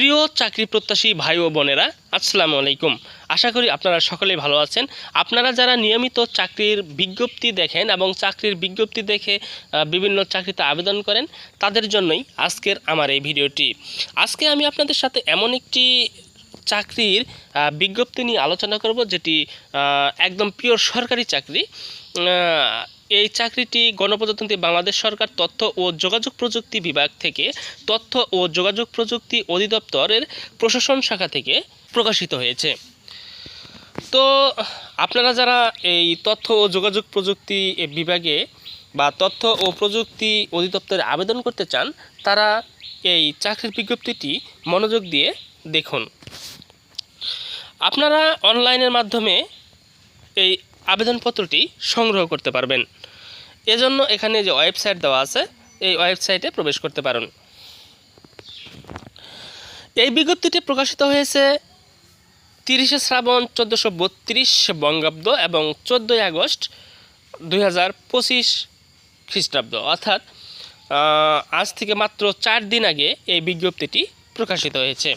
প্রিয় চাকরি প্রত্যাশী ভাই ও বোনেরা, আসসালামু আলাইকুম। আশা করি আপনারা সকলেই ভালো আছেন। আপনারা যারা নিয়মিত চাকরির বিজ্ঞপ্তি দেখেন এবং চাকরির বিজ্ঞপ্তি দেখে বিভিন্ন চাকরিতে আবেদন করেন, তাদের জন্যই আজকের আমার এই ভিডিওটি। আজকে আমি আপনাদের সাথে এমন একটি চাকরির বিজ্ঞপ্তি নিয়ে আলোচনা করব, যেটি একদম পিওর সরকারি চাকরি। এই চাকরিটি গণপ্রজাতন্ত্রী বাংলাদেশ সরকার তথ্য ও যোগাযোগ প্রযুক্তি বিভাগ থেকে তথ্য ও যোগাযোগ প্রযুক্তি অধিদপ্তরের প্রশাসন শাখা থেকে প্রকাশিত হয়েছে। তো, আপনারা যারা এই তথ্য ও যোগাযোগ প্রযুক্তি বিভাগে বা তথ্য ও প্রযুক্তি অধিদপ্তরে আবেদন করতে চান, তারা এই চাকরির বিজ্ঞপ্তিটি মনোযোগ দিয়ে দেখুন। আপনারা অনলাইনের মাধ্যমে এই আবেদনপত্রটি সংগ্রহ করতে পারবেন। এজন্য এখানে যে ওয়েবসাইট দেওয়া আছে, এই ওয়েবসাইটে প্রবেশ করতে পারেন। এই বিজ্ঞপ্তিটি প্রকাশিত হয়েছে তিরিশে শ্রাবণ চোদ্দোশো বত্রিশ বঙ্গাব্দ এবং চোদ্দোই আগস্ট দুই হাজার পঁচিশ খ্রিস্টাব্দ। অর্থাৎ আজ থেকে মাত্র চার দিন আগে এই বিজ্ঞপ্তিটি প্রকাশিত হয়েছে।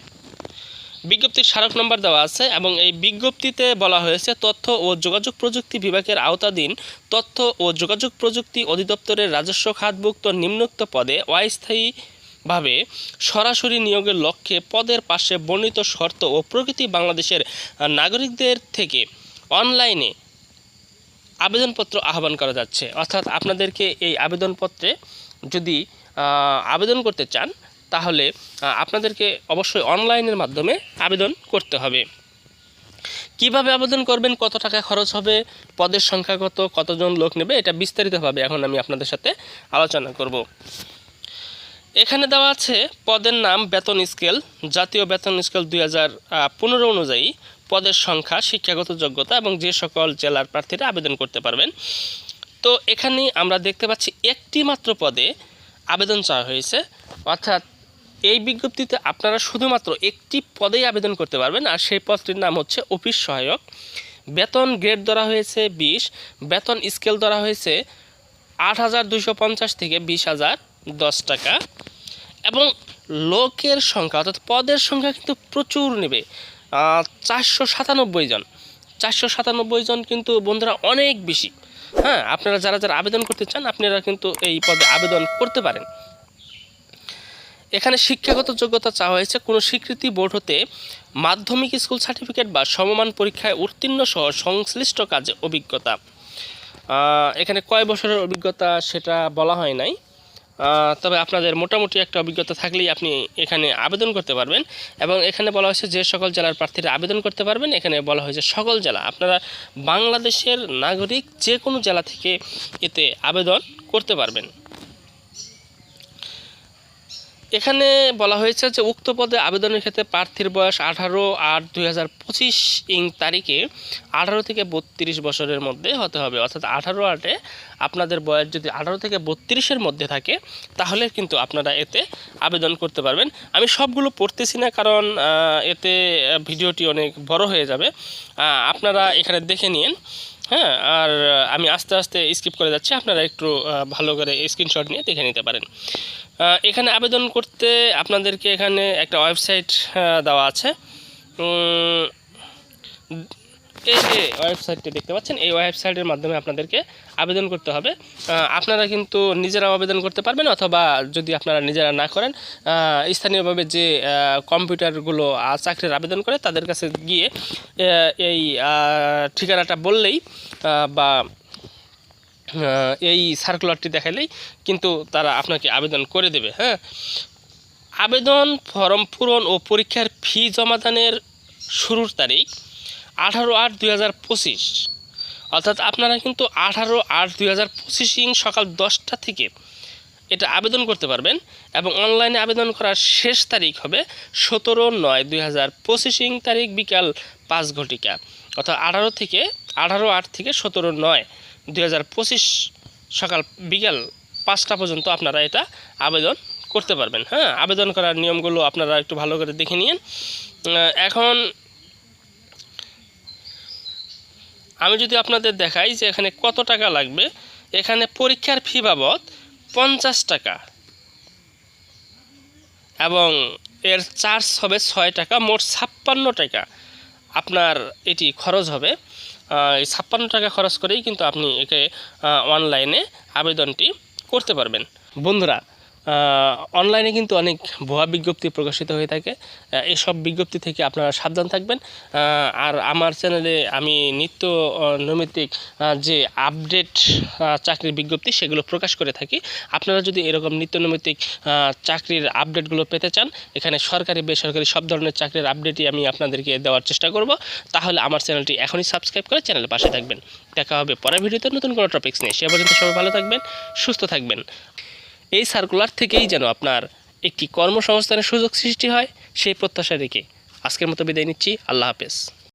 বিজ্ঞপ্তির স্মারক নম্বর দেওয়া আছে এবং এই বিজ্ঞপ্তিতে বলা হয়েছে, তথ্য ও যোগাযোগ প্রযুক্তি বিভাগের আওতাধীন তথ্য ও যোগাযোগ প্রযুক্তি অধিদপ্তরের রাজস্ব খাতভুক্ত নিম্নোক্ত পদে অস্থায়ীভাবে সরাসরি নিয়োগের লক্ষ্যে পদের পাশে বর্ণিত শর্ত ও প্রকৃতি বাংলাদেশের নাগরিকদের থেকে অনলাইনে আবেদনপত্র আহ্বান করা যাচ্ছে। অর্থাৎ আপনাদেরকে এই আবেদনপত্রে যদি আবেদন করতে চান তাহলে আপনাদেরকে অবশ্যই অনলাইনের মাধ্যমে আবেদন করতে হবে। কীভাবে আবেদন করবেন, কত টাকা খরচ হবে, পদের সংখ্যা কত, কতজন লোক নেবে, এটা বিস্তারিতভাবে এখন আমি আপনাদের সাথে আলোচনা করব। এখানে দেওয়া আছে পদের নাম, বেতন স্কেল, জাতীয় বেতন স্কেল দুই হাজার পনেরো অনুযায়ী পদের সংখ্যা, শিক্ষাগত যোগ্যতা এবং যে সকল জেলার প্রার্থীরা আবেদন করতে পারবেন। তো এখানে আমরা দেখতে পাচ্ছি একটি মাত্র পদে আবেদন চাওয়া হয়েছে। অর্থাৎ এই বিজ্ঞপ্তিতে আপনারা শুধুমাত্র একটি পদেই আবেদন করতে পারবেন, আর সেই পদটির নাম হচ্ছে অফিস সহায়ক। বেতন গ্রেড ধরা হয়েছে বিশ, বেতন স্কেল ধরা হয়েছে আট হাজার দুশো পঞ্চাশ থেকে বিশ হাজার দশ টাকা। এবং লোকের সংখ্যা, অর্থাৎ পদের সংখ্যা কিন্তু প্রচুর নেবে। চারশো সাতানব্বই জন। চারশো সাতানব্বই জন কিন্তু বন্ধুরা অনেক বেশি। হ্যাঁ আপনারা যারা যারা আবেদন করতে চান, আপনারা কিন্তু এই পদে আবেদন করতে পারেন। এখানে শিক্ষাগত যোগ্যতা চাওয়া হয়েছে। কোনো স্বীকৃতি বোর্ড হতে মাধ্যমিক স্কুল সার্টিফিকেট বা সমমান পরীক্ষায় উত্তীর্ণ সহ সংশ্লিষ্ট কাজে অভিজ্ঞতা। এখানে কয় বছরের অভিজ্ঞতা সেটা বলা হয় নাই। তবে আপনাদের মোটামুটি একটা অভিজ্ঞতা থাকলেই আপনি এখানে আবেদন করতে পারবেন এবং এখানে বলা হয়েছে যে সকল জেলার প্রার্থীরা আবেদন করতে পারবেন। এখানে বলা হয়েছে সকল জেলা। আপনারা বাংলাদেশের নাগরিক যে কোনো জেলা থেকে এতে আবেদন করতে পারবেন। এখানে বলা হয়েছে যে উক্ত পদে আবেদনের ক্ষেত্রে প্রার্থীর বয়স আঠারো আট দুই হাজার পঁচিশ ইং তারিখে আঠারো থেকে বত্রিশ বছরের মধ্যে হতে হবে। অর্থাৎ আঠারো আটে আপনাদের বয়স যদি আঠারো থেকে বত্রিশের মধ্যে থাকে, তাহলে কিন্তু আপনারা এতে আবেদন করতে পারবেন। আমি সবগুলো পড়তেছি না কারণ এতে ভিডিওটি অনেক বড় হয়ে যাবে। আপনারা এখানে দেখে নিন। হ্যাঁ আর আমি আস্তে আস্তে স্কিপ করে যাচ্ছি। আপনারা একটু ভালো করে স্ক্রিনশট নিয়ে দেখে নিতে পারেন। এখানে আবেদন করতে আপনাদেরকে এখানে একটা ওয়েবসাইট দেওয়া আছে। এই যে ওয়েবসাইটটি দেখতে পাচ্ছেন, এই ওয়েবসাইটের মাধ্যমে আপনাদেরকে আবেদন করতে হবে। আপনারা কিন্তু নিজেরাও আবেদন করতে পারবেন অথবা যদি আপনারা নিজেরা না করেন স্থানীয়ভাবে যে কম্পিউটারগুলো চাকরির আবেদন করে তাদের কাছে গিয়ে এই ঠিকানাটা বললেই বা এই সার্কুলারটি দেখালেই কিন্তু তারা আপনাকে আবেদন করে দেবে হ্যাঁ। আবেদন ফর্ম পূরণ ও পরীক্ষার ফি জমাদানের শুরুর তারিখ আঠারো আট দুই হাজার পঁচিশ। অর্থাৎ আপনারা কিন্তু আঠারো আট দুই হাজার পঁচিশ ইং সকাল দশটা থেকে এটা আবেদন করতে পারবেন এবং অনলাইনে আবেদন করার শেষ তারিখ হবে সতেরো নয় দুই হাজার পঁচিশ ইং তারিখ বিকাল পাঁচ ঘটিকা। অর্থাৎ আঠারো থেকে, আঠারো আট থেকে সতেরো নয় দুই হাজার পঁচিশ সকাল বিকাল পাঁচটা পর্যন্ত আপনারা এটা আবেদন করতে পারবেন। হ্যাঁ আবেদন করার নিয়মগুলো আপনারা একটু ভালো করে দেখে নিন। এখন আমি যদি আপনাদের দেখাই যে এখানে কত টাকা লাগবে, এখানে পরীক্ষার ফি বাবদ পঞ্চাশ টাকা। এবং এর চার্জ হবে ছয় টাকা, মোট ছাপ্পান্ন টাকা। আপনার এটি খরচ হবে। এই ছাপ্পান্ন টাকা খরচ করেই কিন্তু আপনি একে অনলাইনে আবেদনটি করতে পারবেন। বন্ধুরা অনলাইনে কিন্তু অনেক ভুয়া বিজ্ঞপ্তি প্রকাশিত হয়ে থাকে। এসব বিজ্ঞপ্তি থেকে আপনারা সাবধান থাকবেন। আর আমার চ্যানেলে আমি নিত্য নৈমিত্তিক যে আপডেট চাকরির বিজ্ঞপ্তি সেগুলো প্রকাশ করে থাকি। আপনারা যদি এরকম নিত্য নৈমিত্তিক চাকরির আপডেটগুলো পেতে চান, এখানে সরকারি, বেসরকারি সব ধরনের চাকরির আপডেটই আমি আপনাদেরকে দেওয়ার চেষ্টা করব। তাহলে আমার চ্যানেলটি এখনই সাবস্ক্রাইব করে চ্যানেলের পাশে থাকবেন। দেখা হবে পরের ভিডিওতে নতুন কোনো টপিক্স নিয়ে। সে পর্যন্ত সবাই ভালো থাকবেন, সুস্থ থাকবেন। এই সার্কুলার থেকেই যেন আপনার একটি কর্মসংস্থানের সুযোগ সৃষ্টি হয় সেই প্রত্যাশা রেখে। আজকের মতো বিদায় নিচ্ছি। আল্লাহ হাফেজ।